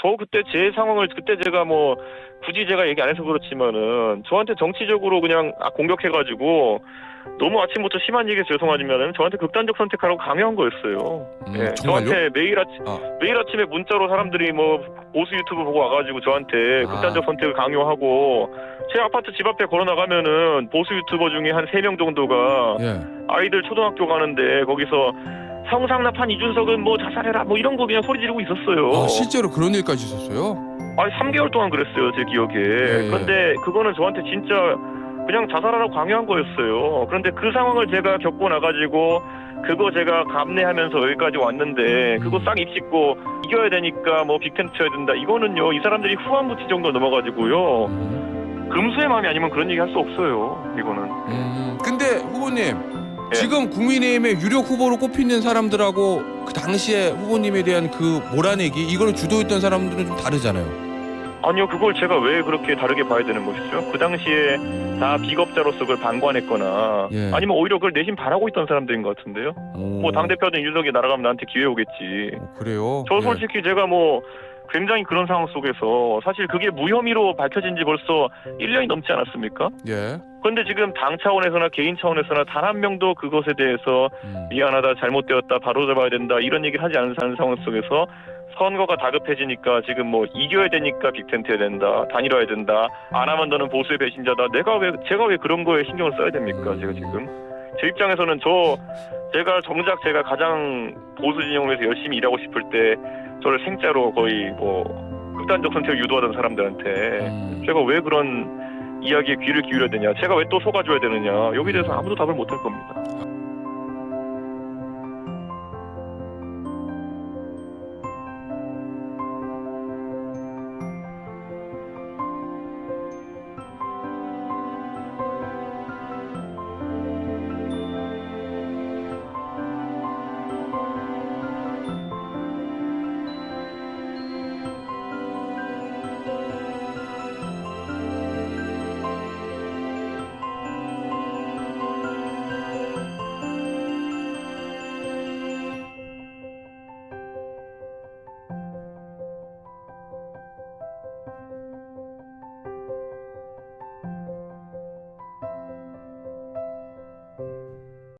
저 그때 제 상황을 그때 제가 뭐 굳이 제가 얘기 안 해서 그렇지만은 저한테 정치적으로 그냥 아, 공격해가지고 너무 아침부터 심한 얘기해서 죄송하지만은 저한테 극단적 선택하라고 강요한 거였어요. 음, 예? 저한테 매일 아침 아. 매일 아침에 문자로 사람들이 뭐 보수 유튜브 보고 와가지고 저한테 아. 극단적 선택을 강요하고 제 아파트 집 앞에 걸어 나가면은 보수 유튜버 중에 한 세 명 정도가 예. 아이들 초등학교 가는데 거기서 성상납한 이준석은 뭐 자살해라 뭐 이런 거 그냥 소리 지르고 있었어요. 아, 실제로 그런 일까지 있었어요? 아니 3개월 동안 그랬어요 제 기억에. 예. 그런데 그거는 저한테 진짜 그냥 자살하라고 강요한 거였어요. 그런데 그 상황을 제가 겪고 나가지고 그거 제가 감내하면서 여기까지 왔는데 그거 싹 입씻고 이겨야 되니까 뭐 빅텐 쳐야 된다. 이거는요 이 사람들이 후한무치 정도 넘어가지고요 음. 금수의 마음이 아니면 그런 얘기 할 수 없어요. 이거는. 음. 근데 후보님 예. 지금 국민의힘의 유력 후보로 꼽히는 사람들하고 그 당시에 후보님에 대한 그 몰아내기 이걸 주도했던 사람들은 좀 다르잖아요. 아니요, 그걸 제가 왜 그렇게 다르게 봐야 되는 것이죠? 그 당시에 다 비겁자로서 그걸 방관했거나 예. 아니면 오히려 그걸 내심 바라고 있던 사람들인 것 같은데요? 오. 뭐 당대표든 윤석이 날아가면 나한테 기회 오겠지. 어, 그래요? 저 예. 솔직히 제가 뭐 굉장히 그런 상황 속에서 사실 그게 무혐의로 밝혀진 지 벌써 1년이 넘지 않았습니까? 예. 그런데 지금 당 차원에서나 개인 차원에서나 단 한 명도 그것에 대해서 음. 미안하다, 잘못되었다, 바로잡아야 된다 이런 얘기를 하지 않은 상황 속에서 선거가 다급해지니까 지금 뭐 이겨야 되니까 빅텐트 해야 된다, 단일화해야 된다, 안 하면 너는 보수의 배신자다. 내가 왜 제가 왜 그런 거에 신경을 써야 됩니까? 제가 지금 제 입장에서는 저 제가 정작 제가 가장 보수 진영에서 열심히 일하고 싶을 때 저를 생짜로 거의 뭐 극단적 선택을 유도하던 사람들한테 음. 제가 왜 그런 이야기에 귀를 기울여야 되냐, 제가 왜 또 속아줘야 되느냐 여기 대해서 아무도 답을 못 할 겁니다.